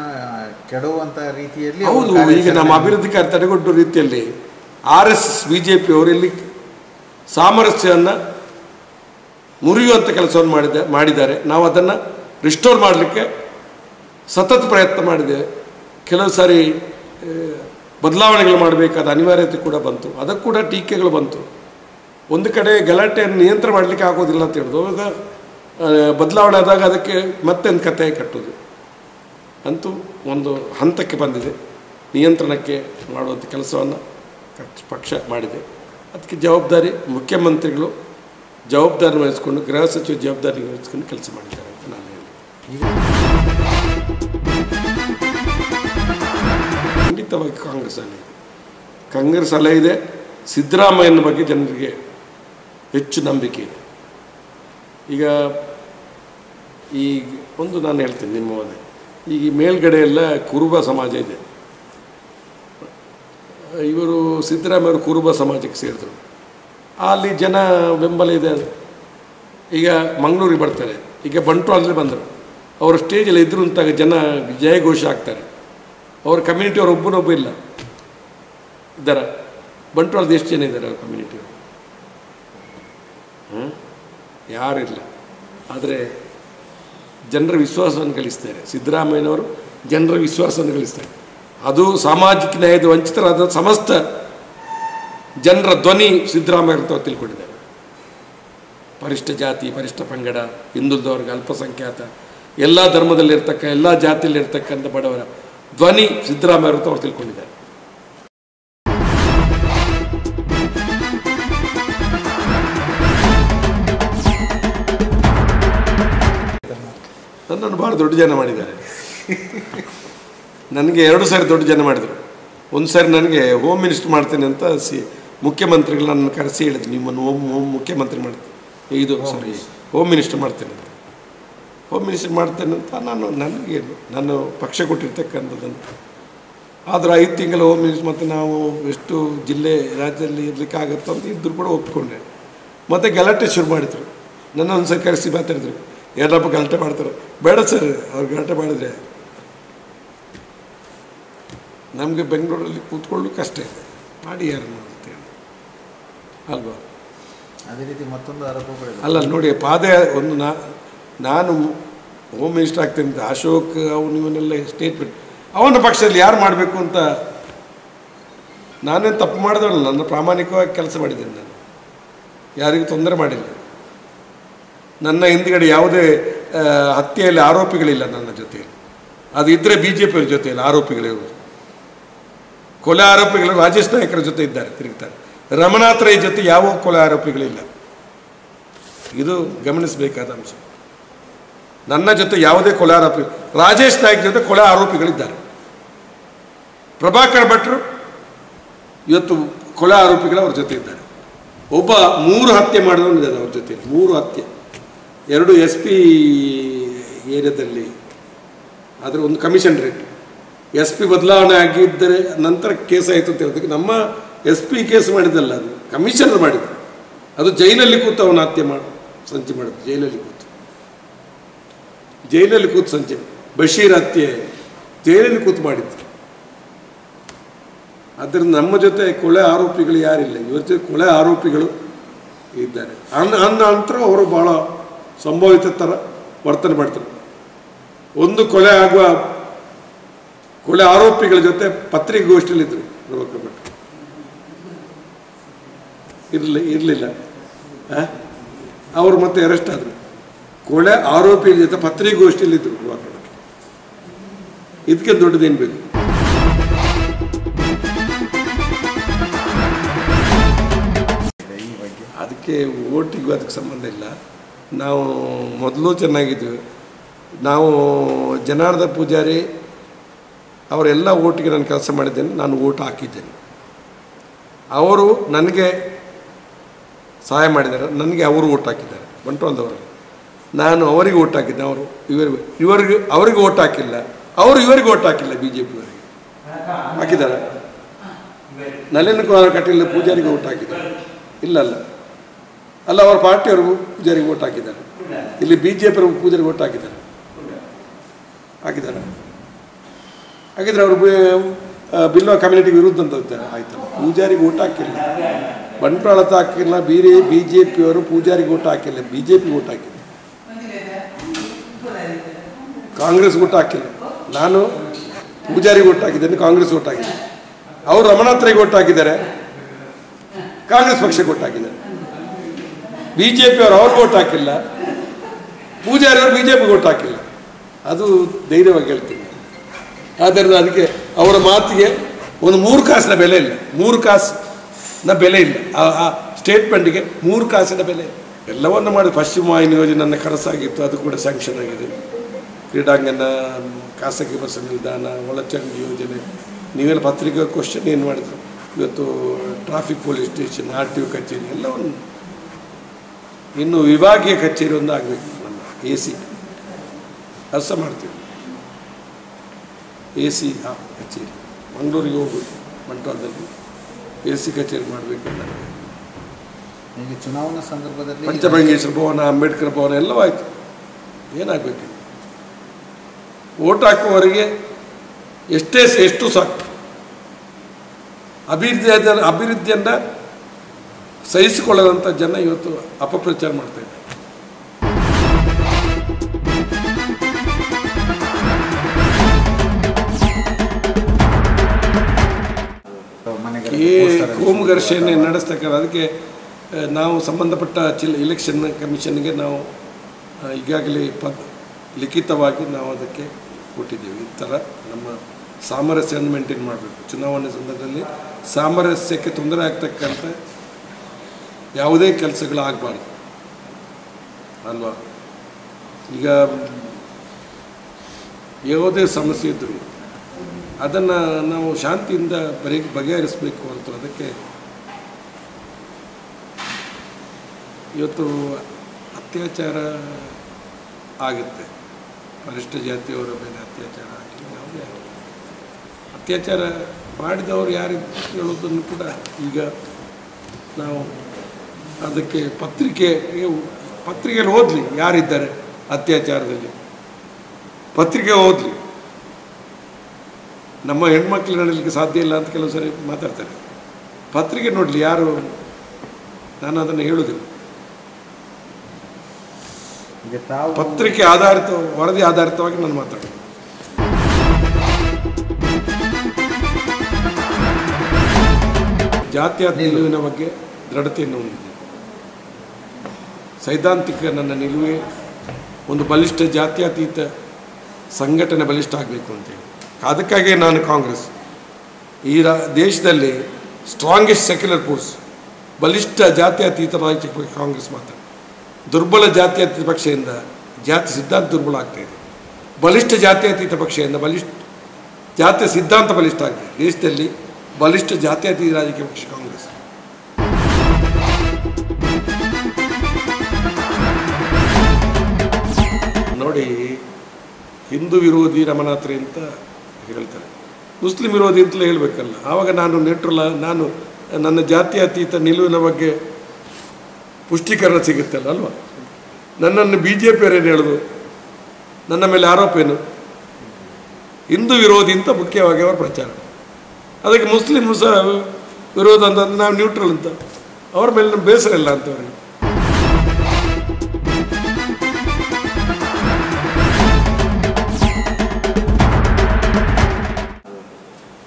ಕೆಡುವಂತ ರೀತಿಯಲ್ಲಿ ಹೌದು ಈಗ ನಮ್ಮ ಅಭಿವೃದ್ಧಿ ಕಾರ್ಯ ತಡೆಗಟ್ಟುವ ರೀತಿಯಲ್ಲಿ R S S B J P ಅವರಲ್ಲಿ ಸಾಮರಸ್ಯವನ್ನು ಮುರಿಯುವಂಥ ಕೆಲಸವನ್ನು ಮಾಡಿದ ಮಾಡಿದ್ದಾರೆ. ನಾವು ಅದನ್ನು ರಿಸ್ಟೋರ್ ಮಾಡಲಿಕ್ಕೆ ಸತತ ಪ್ರಯತ್ನ ಮಾಡಿದ್ದೇವೆ. ಕೆಲವು ಸಾರಿ ಬದಲಾವಣೆಗಳು ಮಾಡಬೇಕಾದ ಅನಿವಾರ್ಯತೆ ಕೂಡ ಬಂತು. ಅದಕ್ಕೆ ಕೂಡ ಟೀಕೆಗಳು ಬಂತು. ಒಂದು ಕಡೆ ಗಲಾಟೆಯನ್ನು ನಿಯಂತ್ರಣ ಮಾಡಲಿಕ್ಕೆ ಆಗೋದಿಲ್ಲ ಅಂತ ಹೇಳಿದ್ರು. ಅವಾಗ ಬದಲಾವಣೆ ಆದಾಗ ಅದಕ್ಕೆ ಮತ್ತೊಂದು ಕತೆ ಕಟ್ಟೋದು. ಅಂತೂ ಒಂದು ಹಂತಕ್ಕೆ ಬಂದಿದೆ. ನಿಯಂತ್ರಣಕ್ಕೆ ಮಾಡುವಂಥ ಕೆಲಸವನ್ನು ಪಕ್ಷ ಮಾಡಿದೆ. ಅದಕ್ಕೆ ಜವಾಬ್ದಾರಿ ಮುಖ್ಯಮಂತ್ರಿಗಳು ಜವಾಬ್ದಾರಿ ವಹಿಸ್ಕೊಂಡು, ಗೃಹ ಸಚಿವ ಜವಾಬ್ದಾರಿ ವಹಿಸ್ಕೊಂಡು ಕೆಲಸ ಮಾಡಿದ್ದಾರೆ ಅಂತ ನಾನು ಹೇಳಿ ಖಂಡಿತವಾಗಿ ಕಾಂಗ್ರೆಸ್ ಅಲೆ ಇದೆ. ಕಾಂಗ್ರೆಸ್ ಅಲೆ ಇದೆ. ಸಿದ್ದರಾಮಯ್ಯನ ಬಗ್ಗೆ ಜನರಿಗೆ ಹೆಚ್ಚು ನಂಬಿಕೆ ಇದೆ. ಈಗ ಈ ಒಂದು ನಾನು ಹೇಳ್ತೀನಿ ನಿಮ್ಮ ಮನೆ ಈಗ ಮೇಲ್ಗಡೆ ಎಲ್ಲ ಕುರುಬ ಸಮಾಜ ಇದೆ. ಇವರು ಸಿದ್ದರಾಮಯ್ಯವರು ಕುರುಬ ಸಮಾಜಕ್ಕೆ ಸೇರಿದ್ರು. ಅಲ್ಲಿ ಜನ ಬೆಂಬಲ ಇದೆ ಈಗ ಮಂಗಳೂರಿಗೆ ಬರ್ತಾರೆ. ಈಗ ಬಂಟ್ವಾಳದಲ್ಲಿ ಬಂದರು. ಅವರು ಸ್ಟೇಜಲ್ಲಿ ಇದ್ರು ಅಂತಾಗ ಜನ ಜಯಘೋಷ ಆಗ್ತಾರೆ. ಅವ್ರ ಕಮ್ಯುನಿಟಿ ಅವ್ರು ಒಬ್ಬನೊಬ್ಬ ಇಲ್ಲ. ಇದ್ದಾರೆ. ಬಂಟ್ವಾಳದ ಎಷ್ಟು ಜನ ಇದ್ದಾರೆ ಅವ್ರ ಕಮ್ಯುನಿಟಿ ಹ್ಞೂ ಯಾರಿಲ್ಲ ಆದರೆ ಜನರ ವಿಶ್ವಾಸವನ್ನು ಗಳಿಸ್ತಾರೆ ಸಿದ್ದರಾಮಯ್ಯನವರು ಜನರ ವಿಶ್ವಾಸವನ್ನು ಗಳಿಸ್ತಾರೆ ಅದು ಸಾಮಾಜಿಕ ನ್ಯಾಯದ ವಂಚಿತರಾದ ಸಮಸ್ತ ಜನರ ಧ್ವನಿ ಸಿದ್ದರಾಮಯ್ಯ ಅಂತ ತಿಳ್ಕೊಂಡಿದ್ದಾರೆ. ಪರಿಷ್ಠ ಜಾತಿ, ಪರಿಷ್ಠ ಪಂಗಡ, ಹಿಂದುಳಿದವ್ರಿಗೆ ವರ್ಗ ಅಲ್ಪಸಂಖ್ಯಾತ, ಎಲ್ಲ ಧರ್ಮದಲ್ಲಿರ್ತಕ್ಕ, ಎಲ್ಲ ಜಾತಿಯಲ್ಲಿರ್ತಕ್ಕಂಥ ಬಡವರ ಧ್ವನಿ ಸಿದ್ದರಾಮಯ್ಯ ಅವರು ತಿಳ್ಕೊಂಡಿದ್ದಾರೆ. ನನ್ನನ್ನು ಭಾಳ ದೊಡ್ಡ ಜನ ಮಾಡಿದ್ದಾರೆ. ನನಗೆ ಎರಡು ಸಾರಿ ದೊಡ್ಡ ಜನ ಮಾಡಿದರು. ಒಂದು ಸಾರಿ ನನಗೆ ಹೋಮ್ ಮಿನಿಸ್ಟರ್ ಮಾಡ್ತೇನೆ ಅಂತ ಸಿ ಮುಖ್ಯಮಂತ್ರಿಗಳು ನನ್ನ ಕರೆಸಿ ಹೇಳಿದ್ರು. ನಿಮ್ಮನ್ನು ಹೋಮ್ ಹೋಮ್ ಮುಖ್ಯಮಂತ್ರಿ ಮಾಡ್ತೀನಿ. ಇದು ಸಾರಿ ಹೋಮ್ ಮಿನಿಸ್ಟರ್ ಮಾಡ್ತೇನೆ ಹೋಮ್ ಮಿನಿಸ್ಟರ್ ಮಾಡ್ತೇನೆ ಅಂತ ನಾನು ನನಗೇನು ನಾನು ಪಕ್ಷ ಕೊಟ್ಟಿರ್ತಕ್ಕಂಥದ್ದಂತ ಆದರೆ ಐದು ತಿಂಗಳು ಹೋಮ್ ಮಿನಿಸ್ಟರ್ ಮತ್ತು ನಾವು ಎಷ್ಟು ಜಿಲ್ಲೆ ರಾಜ್ಯದಲ್ಲಿ ಇರ್ಲಿಕ್ಕೆ ಆಗುತ್ತೋ ಅಂತ ಇದ್ದರೂ ಕೂಡ ಒಪ್ಪಿಕೊಂಡೆ ಮತ್ತು ಗಲಾಟೆ ಶುರು ಮಾಡಿದರು. ನನ್ನ ಒಂದು ಸರಿ ಕರೆಸಿ ಮಾತಾಡಿದ್ರು. ಎಲ್ಲಪ್ಪ ಗಲಾಟೆ ಮಾಡ್ತಾರೆ? ಬೇಡ ಸರ್ ಅವ್ರು ಗಲಾಟೆ ಮಾಡಿದರೆ. ನಮಗೆ ಬೆಂಗಳೂರಲ್ಲಿ ಕೂತ್ಕೊಳ್ಳು ಕಷ್ಟ ಇದೆ ಮಾಡಿ ಯಾರು ಅಂತೇಳಿ ಅಲ್ವಾ? ಅದೇ ರೀತಿ ಮತ್ತೊಂದು ಆರೋಪ ಅಲ್ಲ ನೋಡಿ ಪಾದೆ ಒಂದು ನಾ ನಾನು ಹೋಮ್ ಮಿನಿಸ್ಟರ್ ಆಗ್ತೇನೆ ಅಶೋಕ್ ಅವನು ಇವನ್ನೆಲ್ಲ ಸ್ಟೇಟ್ಮೆಂಟ್ ಅವನ ಪಕ್ಷದಲ್ಲಿ ಯಾರು ಮಾಡಬೇಕು ಅಂತ ನಾನೇನು ತಪ್ಪು ಮಾಡಿದವಲ್ಲ ನನ್ನ ಪ್ರಾಮಾಣಿಕವಾಗಿ ಕೆಲಸ ಮಾಡಿದ್ದೇನೆ ನಾನು. ಯಾರಿಗೂ ತೊಂದರೆ ಮಾಡಿಲ್ಲ. ನನ್ನ ಹಿಂದ್ಗಡೆ ಯಾವುದೇ ಹತ್ಯೆಯಲ್ಲಿ ಆರೋಪಿಗಳಿಲ್ಲ ನನ್ನ ಜೊತೆಯಲ್ಲಿ. ಅದು ಇದ್ದರೆ ಬಿ ಜೆ ಪಿಯವ್ರ ಜೊತೆಯಲ್ಲಿ ಆರೋಪಿಗಳಿರುವುದು ಕೊಲೆ ಆರೋಪಿಗಳು ರಾಜೇಶ್ ನಾಯಕರ ಜೊತೆ ಇದ್ದಾರೆ, ತಿರುಗ್ತಾರೆ. ರಮನಾಥ್ ರೈ ಜೊತೆ ಯಾವ ಕೊಲೆ ಆರೋಪಿಗಳಿಲ್ಲ. ಇದು ಗಮನಿಸಬೇಕಾದ ಅಂಶ. ನನ್ನ ಜೊತೆ ಯಾವುದೇ ಕೊಲೆ ಆರೋಪಿ ರಾಜೇಶ್ ನಾಯ್ಕ್ ಜೊತೆ ಕೊಲೆ ಆರೋಪಿಗಳಿದ್ದಾರೆ. ಪ್ರಭಾಕರ್ ಭಟ್ರು ಇವತ್ತು ಕೊಲೆ ಆರೋಪಿಗಳು ಅವ್ರ ಜೊತೆ ಇದ್ದಾರೆ. ಒಬ್ಬ ಮೂರು ಹತ್ಯೆ ಮಾಡಿದವನಿದ್ದಾನೆ ಅವ್ರ ಜೊತೆ ಮೂರು ಹತ್ಯೆ. ಎರಡು ಎಸ್ ಪಿ ಏರಿಯಾದಲ್ಲಿ. ಆದರೆ ಒಂದು ಕಮಿಷನ್ ರೇಟ್ ಎಸ್ ಪಿ ಬದಲಾವಣೆ ಆಗಿದ್ದರೆ ನಂತರ ಕೇಸ್ ಆಯಿತು ಅಂತ ಹೇಳೋದಕ್ಕೆ ನಮ್ಮ ಎಸ್ ಪಿ ಕೇಸ್ ಮಾಡಿದ್ದಲ್ಲ ಅದು. ಕಮಿಷನರ್ ಮಾಡಿದ್ದು ಅದು ಜೈಲಲ್ಲಿ ಕೂತು ಅವನ ಹತ್ಯೆ ಮಾಡಿ ಸಂಚಿ ಮಾಡಿದ್ದು ಜೈಲಲ್ಲಿ ಕೂತು. ಜೈಲಲ್ಲಿ ಕೂತು ಸಂಜೆ. ಬಶೀರ್ ಹತ್ಯೆ. ಜೈಲಲ್ಲಿ ಕೂತು ಮಾಡಿದ್ರು. ಆದ್ದರಿಂದ ನಮ್ಮ ಜೊತೆ ಕೊಳೆ ಆರೋಪಿಗಳು ಯಾರಿಲ್ಲ. ಇವ್ರ ಜೊತೆ ಕೊಳೆ ಆರೋಪಿಗಳು ಇದ್ದಾರೆ. ಅನ್ನ ಅನ್ನ ಅವರು ಭಾಳ ಸಂಭವಿತ ಥರ ವರ್ತನೆ ಮಾಡ್ತಾರೆ. ಒಂದು ಕೊಲೆ ಆಗುವ ಕೊಲೆ ಆರೋಪಿಗಳ ಜೊತೆ ಪತ್ರಿಕಾಗೋಷ್ಠಿಯಲ್ಲಿದ್ದರು ಪ್ರಭಾಕರ್ ಭಟ್. ಇರಲಿ, ಇರಲಿಲ್ಲ. ಅವರು ಮತ್ತೆ ಅರೆಸ್ಟ್ ಆದರು. ಕೊಲೆ ಆರೋಪಿಗಳ ಜೊತೆ ಪತ್ರಿಕಾಗೋಷ್ಠಿಯಲ್ಲಿದ್ದರು ಇದಕ್ಕೆ ದೊಡ್ಡದೇನು ಬೇಕು? ಅದಕ್ಕೆ ಓಟಿಗೂ ಅದಕ್ಕೆ ಸಂಬಂಧ ಇಲ್ಲ. ನಾವು ಮೊದಲು ಚೆನ್ನಾಗಿದ್ವಿ. ನಾವು ಜನಾರ್ದ ಪೂಜಾರಿ ಅವರೆಲ್ಲ ಓಟಿಗೆ ನಾನು ಕೆಲಸ ಮಾಡಿದ್ದೇನೆ, ನಾನು ಓಟ್ ಹಾಕಿದ್ದೇನೆ. ಅವರು ನನಗೆ ಸಹಾಯ ಮಾಡಿದ್ದಾರೆ, ನನಗೆ ಅವರು ಓಟ್ ಹಾಕಿದ್ದಾರೆ. ಬಂಟ್ವಾಳದವರು ನಾನು ಅವರಿಗೆ ಓಟ್ ಹಾಕಿದ್ದೆ, ಅವರು ಇವರಿಗೆ ಇವರಿಗೆ, ಅವರಿಗೆ ಓಟ್ ಹಾಕಿಲ್ಲ. ಅವರು ಇವರಿಗೆ ಓಟ್ ಹಾಕಿಲ್ಲ ಬಿ ಜೆ ಪಿಯವರಿಗೆ ಹಾಕಿದ್ದಾರೆ. ನಳಿನ್ ಕುಮಾರ್ ಕಟೀಲ್ ಪೂಜಾರಿಗೆ ಓಟ್ ಹಾಕಿದ್ದಾರೆ ಇಲ್ಲ ಅಲ್ಲ, ಅವರ ಪಾರ್ಟಿಯವರು ಪೂಜಾರಿಗೆ ಓಟ್ ಹಾಕಿದ್ದಾರೆ. ಇಲ್ಲಿ ಬಿ ಜೆ ಪಿಯವರು ಪೂಜಾರಿಗೆ ಓಟ್ ಹಾಕಿದ್ದಾರೆ. ಹಾಕಿದ್ದಾರೆ. ಹಾಗಿದ್ರೆ ಅವರು ಬಿಲ್ವ ಕಮ್ಯುನಿಟಿ ವಿರುದ್ಧ ಅಂತ ಆಯ್ತಲ್ಲ ಪೂಜಾರಿಗೆ ಓಟ್ ಹಾಕಿಲ್ಲ. ಬಂಟ್ವಾಳ ಹಾಕಿಲ್ಲ. ಬೇರೆ ಬಿ ಜೆ ಪಿಯವರು ಪೂಜಾರಿಗೆ ಓಟ್ ಹಾಕಿಲ್ಲ. ಬಿ ಜೆ ಪಿ ಓಟ್ ಹಾಕಿಲ್ಲ. ಕಾಂಗ್ರೆಸ್ ಓಟ್ ಹಾಕಿಲ್ಲ. ನಾನು ಪೂಜಾರಿ ಓಟ್ ಹಾಕಿದ್ದೇನೆ, ಕಾಂಗ್ರೆಸ್ ಓಟ್ ಹಾಕಿದ್ದೆ ಅವರು ರಮಣಾತ್ರಿಗೆ ಓಟ್ ಹಾಕಿದ್ದಾರೆ. ಕಾಂಗ್ರೆಸ್ ಪಕ್ಷಕ್ಕೆ ಓಟ್ ಹಾಕಿದ್ದಾರೆ. ಬಿ ಜೆ ಪಿಯವರು ಅವ್ರಿಗೆ ಓಟ್ ಹಾಕಿಲ್ಲ. ಪೂಜಾರಿ ಅವರು ಬಿ ಜೆ ಪಿಗೆ ಓಟ್ ಹಾಕಿಲ್ಲ. ಅದು ಧೈರ್ಯವಾಗಿ ಹೇಳ್ತೀನಿ. ಆದ್ದರಿಂದ ಅದಕ್ಕೆ ಅವರ ಮಾತಿಗೆ ಒಂದು ಮೂರು ಕಾಸಿನ ಬೆಲೆ ಇಲ್ಲ. ಮೂರು ಕಾಸಿನ ಬೆಲೆ ಇಲ್ಲ. ಆ- ಸ್ಟೇಟ್ಮೆಂಟ್ಗೆ ಮೂರು ಕಾಸಿನ ಬೆಲೆ. ಎಲ್ಲವನ್ನು ಮಾಡಿ ಪಶ್ಚಿಮ ವಾಹಿನಿ ಯೋಜನೆ ನನ್ನ ಕನಸಾಗಿತ್ತು. ಅದು ಕೂಡ ಸ್ಯಾಂಕ್ಷನ್ ಆಗಿದೆ. ಕ್ರೀಡಾಂಗಣ ಖಾಸಗಿ ಬಸ್ ನಿಲ್ದಾಣ ಒಳಚರಂಡಿ ಯೋಜನೆ ನೀವೆಲ್ಲ ಪತ್ರಿಕೆ ಕ್ವಶನ್ ಏನು ಮಾಡಿದ್ರು? ಇವತ್ತು traffic police station R T O ಕಚೇರಿ ಒಂದು ಇನ್ನು ವಿಭಾಗೀಯ ಕಚೇರಿ ಒಂದು ಆಗಬೇಕು ನಮ್ಮ ಎ ಸಿ ಕೆಲಸ ಮಾಡ್ತೀವಿ ಎ ಸಿ ಕಚೇರಿ. ಮಂಗಳೂರಿಗೆ ಹೋಗ್ಬೇಕು ಮಂಟೋದಲ್ಲಿ ಎ ಸಿ ಕಚೇರಿ ಮಾಡಬೇಕು ನನಗೆ ಈಗ ಚುನಾವಣಾ ಸಂದರ್ಭದಲ್ಲಿ ಪಂಚಭಂಗೇಶ್ವರ ಭವನ ಅಂಬೇಡ್ಕರ್ ಭವನ ಎಲ್ಲವೂ ಆಯಿತು. ಏನಾಗಬೇಕು? ಓಟ್ ಹಾಕುವವರಿಗೆ ಎಷ್ಟೇ ಎಷ್ಟು ಸಾಕು. ಅಭಿವೃದ್ಧಿ ಅಭಿವೃದ್ಧಿಯನ್ನು ಸಹಿಸಿಕೊಳ್ಳದಂಥ ಜನ ಇವತ್ತು ಅಪಪ್ರಚಾರ ಮಾಡ್ತಾ ಇದ್ದಾರೆ. ಈ ಕೋಮು ಘರ್ಷಣೆ ನಡೆಸ್ತಕ್ಕಂಥ ಅದಕ್ಕೆ ನಾವು ಸಂಬಂಧಪಟ್ಟ ಚಿಲ್ ಇಲೆಕ್ಷನ್ ಕಮಿಷನ್ಗೆ ನಾವು ಈಗಾಗಲೇ ಪದ್ ಲಿಖಿತವಾಗಿ ನಾವು ಅದಕ್ಕೆ ಕೊಟ್ಟಿದ್ದೇವೆ. ಈ ಥರ ನಮ್ಮ ಸಾಮರಸ್ಯವನ್ನು ಮೇಂಟೈನ್ ಮಾಡಬೇಕು. ಚುನಾವಣೆ ಸಂದರ್ಭದಲ್ಲಿ ಸಾಮರಸ್ಯಕ್ಕೆ ತೊಂದರೆ ಆಗ್ತಕ್ಕಂಥ ಯಾವುದೇ ಕೆಲಸಗಳು ಆಗಬಾರ್ದು ಅಲ್ವಾ? ಈಗ ಯಾವುದೇ ಸಮಸ್ಯೆ ಇದ್ದರೂ ಅದನ್ನು ನಾವು ಶಾಂತಿಯಿಂದ ಬರೀ ಬಗೆಹರಿಸಬೇಕು ಅಂತ ಅದಕ್ಕೆ ಇವತ್ತು ಅತ್ಯಾಚಾರ ಆಗುತ್ತೆ. ಪರಿಷ್ಠ ಜಾತಿಯವರ ಮೇಲೆ ಅತ್ಯಾಚಾರ ಆಗಲಿ ಯಾವುದೇ ಅತ್ಯಾಚಾರ ಮಾಡಿದವರು ಯಾರು ಹೇಳೋದನ್ನು ಕೂಡ ಈಗ ನಾವು ಅದಕ್ಕೆ ಪತ್ರಿಕೆ ಪತ್ರಿಕೆಯಲ್ಲಿ ಓದಲಿ, ಯಾರಿದ್ದಾರೆ ಅತ್ಯಾಚಾರದಲ್ಲಿ. ಪತ್ರಿಕೆ ಓದಲಿ. ನಮ್ಮ ಹೆಣ್ಮಕ್ಳು ನಡೀಲಿಕ್ಕೆ ಸಾಧ್ಯ ಇಲ್ಲ ಅಂತ ಕೆಲವು ಸರಿ ಮಾತಾಡ್ತಾರೆ. ಪತ್ರಿಕೆ ನೋಡಲಿ, ಯಾರು ನಾನು ಅದನ್ನು ತಾವು ಪತ್ರಿಕೆ ಆಧಾರಿತ, ವರದಿ ಆಧಾರಿತವಾಗಿ ನಾನು ಮಾತಾಡ್ತೀನಿ. ಜಾತಿಯ ನಿಲುವಿನ ಬಗ್ಗೆ ದೃಢತೆಯನ್ನು ಹೊಂದಿದೆ. ಸೈದ್ಧಾಂತಿಕ ನನ್ನ ನಿಲುವೆ ಒಂದು ಬಲಿಷ್ಠ ಜಾತ್ಯತೀತ ಸಂಘಟನೆ ಬಲಿಷ್ಠ ಆಗಬೇಕು ಅಂತೇಳಿ ಅದಕ್ಕಾಗಿಯೇ ನಾನು ಕಾಂಗ್ರೆಸ್. ಈ ರಾ, ದೇಶದಲ್ಲಿ ಸ್ಟ್ರಾಂಗೆಸ್ಟ್ ಸೆಕ್ಯುಲರ್ ಫೋರ್ಸ್ ಬಲಿಷ್ಠ ಜಾತ್ಯತೀತ ರಾಜ್ಯಕ್ಕೆ ಕಾಂಗ್ರೆಸ್ ಮಾತ್ರ ದುರ್ಬಲ ಜಾತ್ಯತೀತ ಪಕ್ಷದಿಂದ ಜಾತಿ ಸಿದ್ಧಾಂತ ದುರ್ಬಲ ಆಗ್ತಾ ಇದೆ. ಬಲಿಷ್ಠ ಜಾತ್ಯತೀತ ಪಕ್ಷದಿಂದ ಬಲಿಷ್ಠ, ಜಾತಿ ಸಿದ್ಧಾಂತ ಬಲಿಷ್ಠ ಆಗ್ತದೆ ದೇಶದಲ್ಲಿ ಬಲಿಷ್ಠ ಜಾತ್ಯತೀತ ರಾಜಕೀಯ ಪಕ್ಷ ಕಾಂಗ್ರೆಸ್. ನೋಡಿ, ಹಿಂದೂ ವಿರೋಧಿ ರಮನಾತ್ರಿ ಅಂತ ಹೇಳ್ತಾರೆ. ಮುಸ್ಲಿಂ ವಿರೋಧಿ ಅಂತಲೇ ಹೇಳಬೇಕಲ್ಲ. ಆವಾಗ ನಾನು ನೆಟ್ರಲ್ಲ ನಾನು ನನ್ನ ಜಾತ್ಯತೀತ ನಿಲುವಿನ ಬಗ್ಗೆ ಪುಷ್ಟೀಕರಣ ಸಿಗುತ್ತಲ್ಲ ಅಲ್ವಾ? ನನ್ನನ್ನು ಬಿ ಜೆ ಪಿಯವರೇನು ಹೇಳೋದು? ನನ್ನ ಮೇಲೆ ಆರೋಪ ಏನು? ಹಿಂದೂ ವಿರೋಧಿ ಅಂತ ಮುಖ್ಯವಾಗಿ ಅವರ ಪ್ರಚಾರ. ಅದಕ್ಕೆ ಮುಸ್ಲಿಂ ಸಹ ವಿರೋಧ ಅಂತ ನಾವು ನ್ಯೂಟ್ರಲ್ ಅಂತ. ಅವ್ರ ಮೇಲೆ ನಮ್ಮ ಬೇಸರ ಇಲ್ಲ ಅಂತ ಅವ್ರಿಗೆ.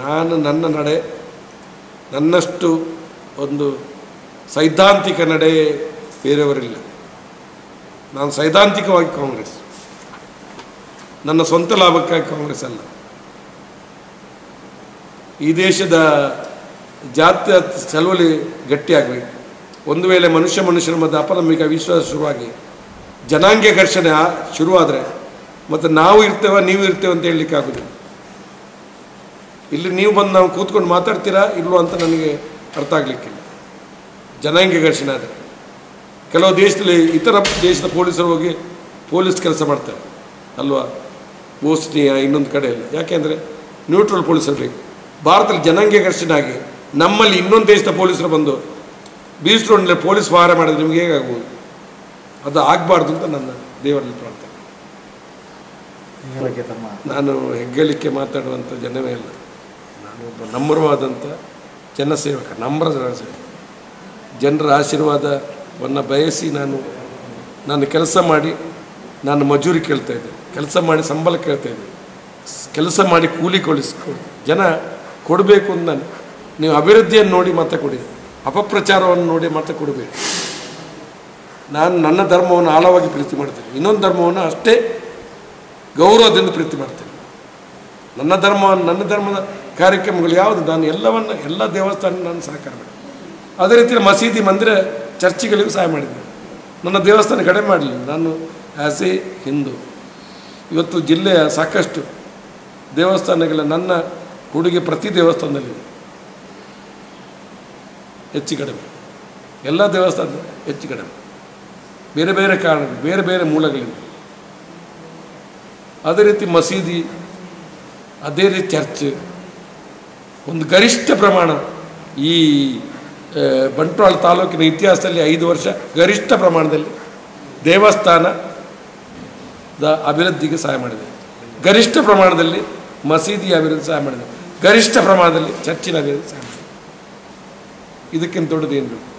ನಾನು ನನ್ನ ನಡೆ ನನ್ನಷ್ಟು ಒಂದು ಸೈದ್ಧಾಂತಿಕ ನಡೆ ಬೇರೆಯವರಿಲ್ಲ. ನಾನು ಸೈದ್ಧಾಂತಿಕವಾಗಿ ಕಾಂಗ್ರೆಸ್. ನನ್ನ ಸ್ವಂತ ಲಾಭಕ್ಕಾಗಿ ಕಾಂಗ್ರೆಸ್ ಅಲ್ಲ. ಈ ದೇಶದ ಜಾತ್ಯ ಚಳವಳಿ ಗಟ್ಟಿಯಾಗಬೇಕು ಒಂದು ವೇಳೆ ಮನುಷ್ಯ ಮನುಷ್ಯರ ಮಧ್ಯೆ ಅಪನಂಬಿಕೆ ವಿಶ್ವಾಸ ಶುರುವಾಗಿ ಜನಾಂಗೀಯ ಘರ್ಷಣೆ ಶುರುವಾದರೆ ಮತ್ತು ನಾವು ಇರ್ತೇವ, ನೀವು ಇರ್ತೇವೆ ಅಂತ ಹೇಳಲಿಕ್ಕೆ ಆಗೋದಿಲ್ಲ. ಇಲ್ಲಿ ನೀವು ಬಂದು ನಾವು ಕೂತ್ಕೊಂಡು ಮಾತಾಡ್ತೀರಾ ಇಲ್ವೋ ಅಂತ ನನಗೆ ಅರ್ಥ ಆಗಲಿಕ್ಕಿಲ್ಲ. ಜನಾಂಗೀಯ ಘರ್ಷಣೆ ಆದರೆ. ಕೆಲವು ದೇಶದಲ್ಲಿ ಇತರ ದೇಶದ ಪೊಲೀಸರು ಹೋಗಿ ಪೊಲೀಸ್ ಕೆಲಸ ಮಾಡ್ತಾರೆ. ಅಲ್ವಾ? ಬೋಸ್ನಿಯ ಇನ್ನೊಂದು ಕಡೆ ಇಲ್ಲ. ಯಾಕೆಂದರೆ ನ್ಯೂಟ್ರಲ್ ಪೊಲೀಸರು ಬೇಕು ಭಾರತದಲ್ಲಿ ಜನಾಂಗ ಘರ್ಷಣೆ ಆಗಿ ನಮ್ಮಲ್ಲಿ ಇನ್ನೊಂದು ದೇಶದ ಪೊಲೀಸರು ಬಂದು ಬೀಚ್ ರೋಡ್ನಲ್ಲಿ ಪೊಲೀಸ್ ವಾರ ಮಾಡಿದ್ರೆ ನಿಮ್ಗೆ ಹೇಗಾಗ್ಬೋದು ಅದು ಆಗಬಾರ್ದು ಅಂತ ನನ್ನ ದೇವರಲ್ಲಿ ಪ್ರಾರ್ಥನೆ. ನಾನು ಹೆಗ್ಗಳಿಕೆ ಮಾತಾಡುವಂಥ ಜನವೇ ಇಲ್ಲ ನಾನು ಒಬ್ಬ ನಮ್ರವಾದಂಥ ಜನಸೇವಕ ನಮ್ರ ಜನಸೇವಕ. ಜನರ ಆಶೀರ್ವಾದವನ್ನು ಬಯಸಿ ನಾನು ನಾನು ಕೆಲಸ ಮಾಡಿ ನಾನು ಮಜೂರಿ ಕೇಳ್ತಾ ಇದ್ದೆ. ಕೆಲಸ ಮಾಡಿ ಸಂಬಳ ಕೇಳ್ತಾ ಇದ್ದೆ. ಕೆಲಸ ಮಾಡಿ ಕೂಲಿ ಕೊಡಿಸ್ಕೊ ಜನ ಕೊಡಬೇಕು ಅಂತ ನಾನು. ನೀವು ಅಭಿವೃದ್ಧಿಯನ್ನು ನೋಡಿ ಮತ್ತೆ ಕೊಡಿ. ಅಪಪ್ರಚಾರವನ್ನು ನೋಡಿ ಮತ್ತೆ ಕೊಡಬೇಕು ನಾನು ನನ್ನ ಧರ್ಮವನ್ನು ಆಳವಾಗಿ ಪ್ರೀತಿ ಮಾಡ್ತೇನೆ. ಇನ್ನೊಂದು ಧರ್ಮವನ್ನು ಅಷ್ಟೇ ಗೌರವದಿಂದ ಪ್ರೀತಿ ಮಾಡ್ತೇನೆ. ನನ್ನ ಧರ್ಮ ನನ್ನ ಧರ್ಮದ ಕಾರ್ಯಕ್ರಮಗಳು ಯಾವುದು? ನಾನು ಎಲ್ಲವನ್ನು ಎಲ್ಲ ದೇವಸ್ಥಾನ ನಾನು ಸಹಕಾರ ಮಾಡಿದೆ ಅದೇ ರೀತಿ ಮಸೀದಿ ಮಂದಿರ ಚರ್ಚಿಗಳಿಗೂ ಸಹಾಯ ಮಾಡಿದ್ದೆ ನನ್ನ ದೇವಸ್ಥಾನ ಕಡಿಮೆ ಮಾಡಲಿಲ್ಲ. ನಾನು ಆ್ಯಸ್ ಎ ಹಿಂದೂ. ಇವತ್ತು ಜಿಲ್ಲೆಯ ಸಾಕಷ್ಟು ದೇವಸ್ಥಾನಗಳ ನನ್ನ ಕೊಡುಗೆ ಪ್ರತಿ ದೇವಸ್ಥಾನದಲ್ಲಿದೆ. ಹೆಚ್ಚು ಕಡಿಮೆ. ಎಲ್ಲ ದೇವಸ್ಥಾನ ಹೆಚ್ಚು ಕಡಿಮೆ. ಬೇರೆ ಬೇರೆ ಕಾರಣ ಬೇರೆ ಬೇರೆ ಮೂಲಗಳಿಂದ. ಅದೇ ರೀತಿ ಮಸೀದಿ, ಅದೇ ರೀತಿ ಚರ್ಚ್. ಒಂದು ಗರಿಷ್ಠ ಪ್ರಮಾಣ ಈ ಬಂಟ್ವಾಳ ತಾಲೂಕಿನ ಇತಿಹಾಸದಲ್ಲಿ ಐದು ವರ್ಷ ಗರಿಷ್ಠ ಪ್ರಮಾಣದಲ್ಲಿ ದೇವಸ್ಥಾನದ ಅಭಿವೃದ್ಧಿಗೆ ಸಹಾಯ ಮಾಡಿದೆ. ಗರಿಷ್ಠ ಪ್ರಮಾಣದಲ್ಲಿ ಮಸೀದಿ ಅಭಿವೃದ್ಧಿ ಸಹಾಯ ಮಾಡಿದೆ. ಗರಿಷ್ಠ ಪ್ರಮಾಣದಲ್ಲಿ ಚರ್ಚಿನ ಅಭಿವೃದ್ಧಿ ಸಹಾಯ ಮಾಡಿದೆ. ಇದಕ್ಕಿಂತ ದೊಡ್ಡದೇನು ಬೇಕು?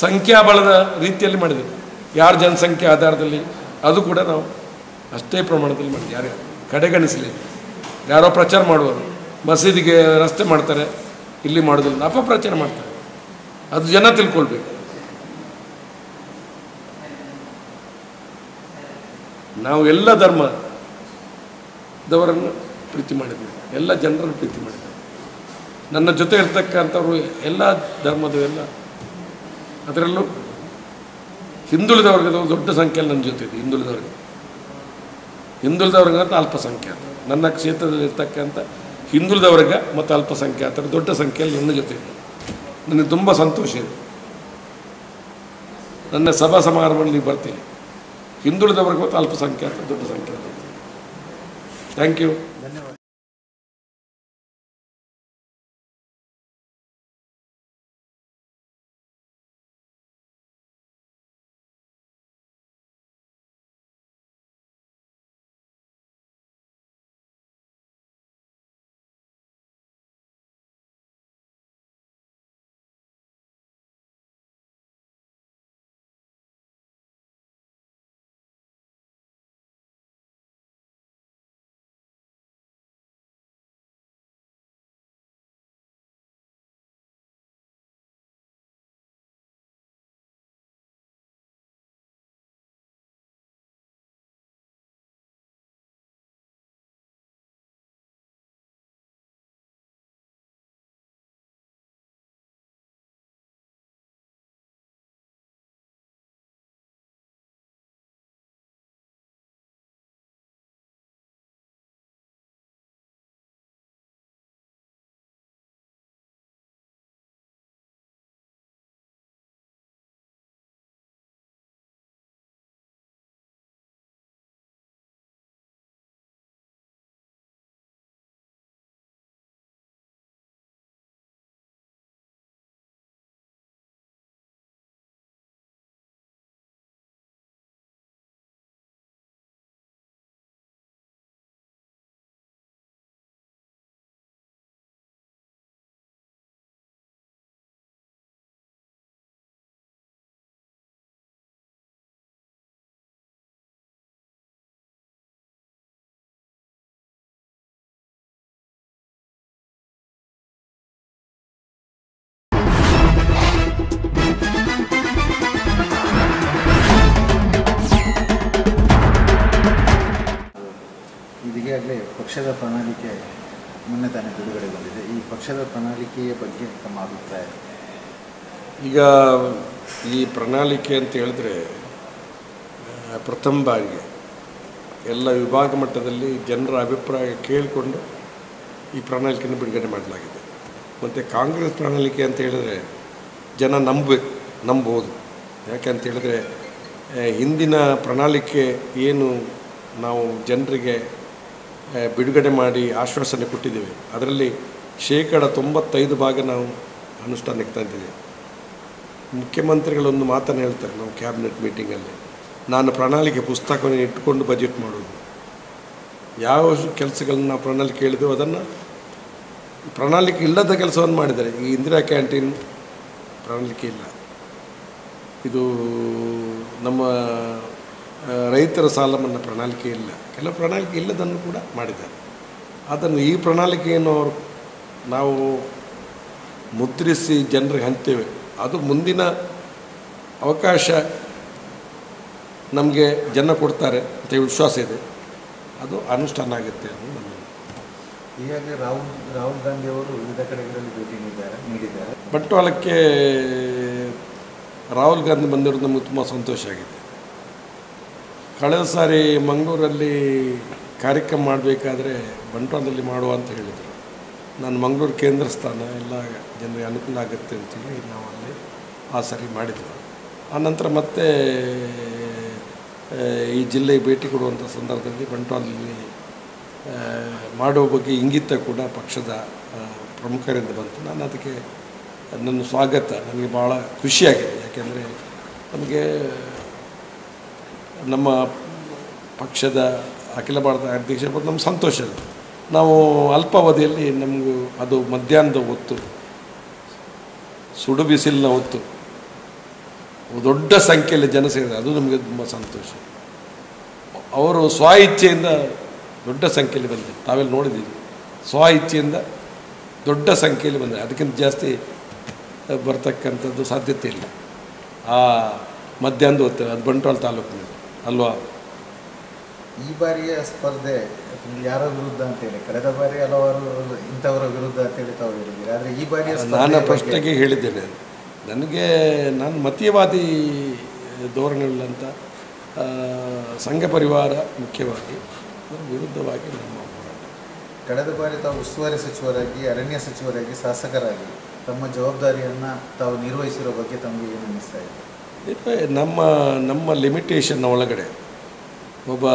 ಸಂಖ್ಯಾಬಲದ ರೀತಿಯಲ್ಲಿ ಮಾಡಿದೆ. ಯಾರು ಜನಸಂಖ್ಯೆ ಆಧಾರದಲ್ಲಿ ಅದು ಕೂಡ ನಾವು ಅಷ್ಟೇ ಪ್ರಮಾಣದಲ್ಲಿ ಮಾಡಿದೆ. ಯಾರು ಕಡೆಗಣಿಸಲಿ. ಯಾರೋ ಪ್ರಚಾರ ಮಾಡುವರು. ಮಸೀದಿಗೆ ರಸ್ತೆ ಮಾಡ್ತಾರೆ, ಇಲ್ಲಿ ಮಾಡೋದಿಲ್ಲ, ಅಪಪ್ರಚಾರ ಮಾಡ್ತಾರೆ. ಅದು ಜನ ತಿಳ್ಕೊಳ್ಬೇಕು. ನಾವು ಎಲ್ಲ ಧರ್ಮದವರನ್ನು ಪ್ರೀತಿ ಮಾಡಿದ್ದೀವಿ. ಎಲ್ಲ ಜನರನ್ನು ಪ್ರೀತಿ ಮಾಡಿದ್ದೀವಿ. ನನ್ನ ಜೊತೆ ಇರ್ತಕ್ಕಂಥವ್ರು ಎಲ್ಲ ಧರ್ಮದ ಎಲ್ಲ, ಅದರಲ್ಲೂ ಹಿಂದುಳಿದ ವರ್ಗದವರು ದೊಡ್ಡ ಸಂಖ್ಯೆಯಲ್ಲಿ ನನ್ನ ಜೊತೆ ಇದೆ ಹಿಂದುಳಿದ ವರ್ಗ ಹಿಂದುಳಿದ ವರ್ಗ ಅಂತ ಅಲ್ಪಸಂಖ್ಯಾತ. ನನ್ನ ಕ್ಷೇತ್ರದಲ್ಲಿ ಇರ್ತಕ್ಕಂಥ ಹಿಂದುಳಿದ ವರ್ಗ ಮತ್ತು ಅಲ್ಪಸಂಖ್ಯಾತರು ದೊಡ್ಡ ಸಂಖ್ಯೆಯಲ್ಲಿ ನನ್ನ ಜೊತೆ ನನಗೆ ತುಂಬ ಸಂತೋಷ ಇದೆ. ನನ್ನ ಸಭಾ ಸಮಾರಂಭದಲ್ಲಿ ಬರ್ತೀನಿ. ಹಿಂದುಳಿದ ವರ್ಗ ಮತ್ತು ಅಲ್ಪಸಂಖ್ಯಾತ ದೊಡ್ಡ ಸಂಖ್ಯಾತ ಥ್ಯಾಂಕ್ ಯು ಧನ್ಯವಾದ. ಪಕ್ಷದ ಪ್ರಣಾಳಿಕೆ ಮೊನ್ನೆ ತಾನೇ ಬಿಡುಗಡೆಗೊಂಡಿದೆ ಈ ಪಕ್ಷದ ಪ್ರಣಾಳಿಕೆಯ ಬಗ್ಗೆ ತಮ್ಮ ಅಭಿಪ್ರಾಯ? ಈಗ ಈ ಪ್ರಣಾಳಿಕೆ ಅಂತ ಹೇಳಿದ್ರೆ ಪ್ರಥಮ ಬಾರಿಗೆ ಎಲ್ಲ ವಿಭಾಗ ಮಟ್ಟದಲ್ಲಿ ಜನರ ಅಭಿಪ್ರಾಯ ಕೇಳಿಕೊಂಡು ಈ ಪ್ರಣಾಳಿಕೆಯನ್ನು ಬಿಡುಗಡೆ ಮಾಡಲಾಗಿದೆ. ಮತ್ತು ಕಾಂಗ್ರೆಸ್ ಪ್ರಣಾಳಿಕೆ ಅಂತ ಹೇಳಿದ್ರೆ ಜನ ನಂಬಬೇಕು ನಂಬೋದು. ಯಾಕೆಂತ ಹೇಳಿದ್ರೆ ಆ, ಹಿಂದಿನ ಪ್ರಣಾಳಿಕೆ ಏನು ನಾವು ಜನರಿಗೆ ಬಿಡುಗಡೆ ಮಾಡಿ ಆಶ್ವಾಸನೆ ಕೊಟ್ಟಿದ್ದೇವೆ. ಅದರಲ್ಲಿ ಶೇಕಡ ತೊಂಬತ್ತೈದು ಭಾಗ ನಾವು ಅನುಷ್ಠಾನಕ್ಕೆ ತಂದಿದ್ದೇವೆ ಮುಖ್ಯಮಂತ್ರಿಗಳೊಂದು ಮಾತನ್ನು ಹೇಳ್ತಾರೆ ನಾವು ಕ್ಯಾಬಿನೆಟ್ ಮೀಟಿಂಗಲ್ಲಿ. ನಾನು ಪ್ರಣಾಳಿಕೆ ಪುಸ್ತಕವನ್ನು ಇಟ್ಟುಕೊಂಡು ಬಜೆಟ್ ಮಾಡೋದು. ಯಾವ ಕೆಲಸಗಳನ್ನ ನಾವು ಪ್ರಣಾಳಿಕೆ ಹೇಳಿದೆವು ಅದನ್ನು ಪ್ರಣಾಳಿಕೆ ಇಲ್ಲದ ಕೆಲಸವನ್ನು ಮಾಡಿದ್ದಾರೆ. ಈ ಇಂದಿರಾ ಕ್ಯಾಂಟೀನ್ ಪ್ರಣಾಳಿಕೆ ಇಲ್ಲ. ಇದು ನಮ್ಮ ರೈತರ ಸಾಲ ಮನ್ನಾ ಪ್ರಣಾಳಿಕೆ ಇಲ್ಲ. ಕೆಲವು ಪ್ರಣಾಳಿಕೆ ಇಲ್ಲದನ್ನು ಕೂಡ ಮಾಡಿದ್ದಾರೆ. ಅದನ್ನು ಈ ಪ್ರಣಾಳಿಕೆಯನ್ನು ಅವರು ನಾವು ಮುದ್ರಿಸಿ ಜನರಿಗೆ ಹಂತೇವೆ ಅದು ಮುಂದಿನ ಅವಕಾಶ ನಮಗೆ ಜನ ಕೊಡ್ತಾರೆ ಅಂತ ವಿಶ್ವಾಸ ಇದೆ. ಅದು ಅನುಷ್ಠಾನ ಆಗುತ್ತೆ ಅನ್ನೋದು ನನ್ನ ಈಗಾಗಲೇ ರಾಹುಲ್ ರಾಹುಲ್ ಗಾಂಧಿ ಅವರು ವಿವಿಧ ಕಡೆಗಳಲ್ಲಿ ಭೇಟಿ ನೀಡಿದ್ದಾರೆ ನೀಡಿದ್ದಾರೆ. ಬಂಟ್ವಾಳಕ್ಕೆ ರಾಹುಲ್ ಗಾಂಧಿ ಬಂದಿರೋದು ನಮಗೆ ತುಂಬ ಸಂತೋಷ ಆಗಿದೆ. ಕಳೆದ ಸಾರಿ ಮಂಗಳೂರಲ್ಲಿ ಕಾರ್ಯಕ್ರಮ ಮಾಡಬೇಕಾದ್ರೆ ಬಂಟ್ವಾಳದಲ್ಲಿ ಮಾಡುವ ಅಂತ ಹೇಳಿದರು. ನಾನು ಮಂಗಳೂರು ಕೇಂದ್ರ ಸ್ಥಾನ, ಎಲ್ಲ ಜನರಿಗೆ ಅನುಕೂಲ ಆಗುತ್ತೆ ಅಂತೇಳಿ ನಾವು ಅಲ್ಲಿ ಆ ಸರಿ ಮಾಡಿದ್ವಿ. ಆನಂತರ ಮತ್ತೆ ಈ ಜಿಲ್ಲೆಗೆ ಭೇಟಿ ಕೊಡುವಂಥ ಸಂದರ್ಭದಲ್ಲಿ ಬಂಟ್ವಾಳದಲ್ಲಿ ಮಾಡುವ ಬಗ್ಗೆ ಇಂಗಿತ ಕೂಡ ಪಕ್ಷದ ಪ್ರಮುಖರಿಂದ ಬಂತು. ನಾನು ಅದಕ್ಕೆ ನನ್ನ ಸ್ವಾಗತ. ನನಗೆ ಭಾಳ ಖುಷಿಯಾಗಿದೆ. ಯಾಕೆಂದರೆ ನಮಗೆ ನಮ್ಮ ಪಕ್ಷದ ಅಖಿಲ ಭಾರತ ಅಧ್ಯಕ್ಷ ನಮ್ಗೆ ಸಂತೋಷ ನಾವು ಅಲ್ಪಾವಧಿಯಲ್ಲಿ ನಮಗೂ ಅದು ಮಧ್ಯಾಹ್ನದ ಹೊತ್ತು ಸುಡು ಬಿಸಿಲಿನ ಹೊತ್ತು, ದೊಡ್ಡ ಸಂಖ್ಯೆಯಲ್ಲಿ ಜನ ಸೇರಿದೆ ಅದು ನಮಗೆ ತುಂಬ ಸಂತೋಷ. ಅವರು ಸ್ವ ಇಚ್ಛೆಯಿಂದ ದೊಡ್ಡ ಸಂಖ್ಯೆಯಲ್ಲಿ ಬಂದಿದ್ದಾರೆ. ತಾವೆಲ್ಲ ನೋಡಿದ್ದೀವಿ ಸ್ವ ಇಚ್ಛೆಯಿಂದ ದೊಡ್ಡ ಸಂಖ್ಯೆಯಲ್ಲಿ ಬಂದರೆ ಅದಕ್ಕಿಂತ ಜಾಸ್ತಿ ಬರ್ತಕ್ಕಂಥದ್ದು ಸಾಧ್ಯತೆ ಇಲ್ಲ. ಆ ಮಧ್ಯಾಹ್ನದ ಹೊತ್ತು, ಅದು ಬಂಟ್ವಾಳ ತಾಲೂಕಿನಲ್ಲಿ. ಅಲ್ವಾ? ಈ ಬಾರಿಯ ಸ್ಪರ್ಧೆ ಯಾರ ವಿರುದ್ಧ ಅಂತೇಳಿ ಕಳೆದ ಬಾರಿ ಹಲವಾರು ಇಂಥವರ ವಿರುದ್ಧ ಅಂತೇಳಿ ತಾವು ಹೇಳಿದ್ದೀರಿ. ಆದರೆ ಈ ಬಾರಿಯ ನಾನು ಪ್ರಶ್ನೆಗೆ ಹೇಳಿದ್ದೇನೆ. ನನಗೆ ನಾನು ಮತೀಯವಾದಿ ಧೋರಣೆಯುಳ್ಳಂಥ ಆ, ಸಂಘ ಪರಿವಾರ ಮುಖ್ಯವಾಗಿ ಅದರ ವಿರುದ್ಧವಾಗಿ ನಮ್ಮ ಹೋರಾಟ. ಕಳೆದ ಬಾರಿ ತಾವು ಉಸ್ತುವಾರಿ ಸಚಿವರಾಗಿ ಅರಣ್ಯ ಸಚಿವರಾಗಿ ಶಾಸಕರಾಗಿ ತಮ್ಮ ಜವಾಬ್ದಾರಿಯನ್ನು ತಾವು ನಿರ್ವಹಿಸಿರೋ ಬಗ್ಗೆ ತಮಗೆ ಏನು ಅನ್ನಿಸ್ತಾ ಇದೆ? ನಮ್ಮ ನಮ್ಮ ಲಿಮಿಟೇಷನ್ನ ಒಳಗಡೆ. ಒಬ್ಬ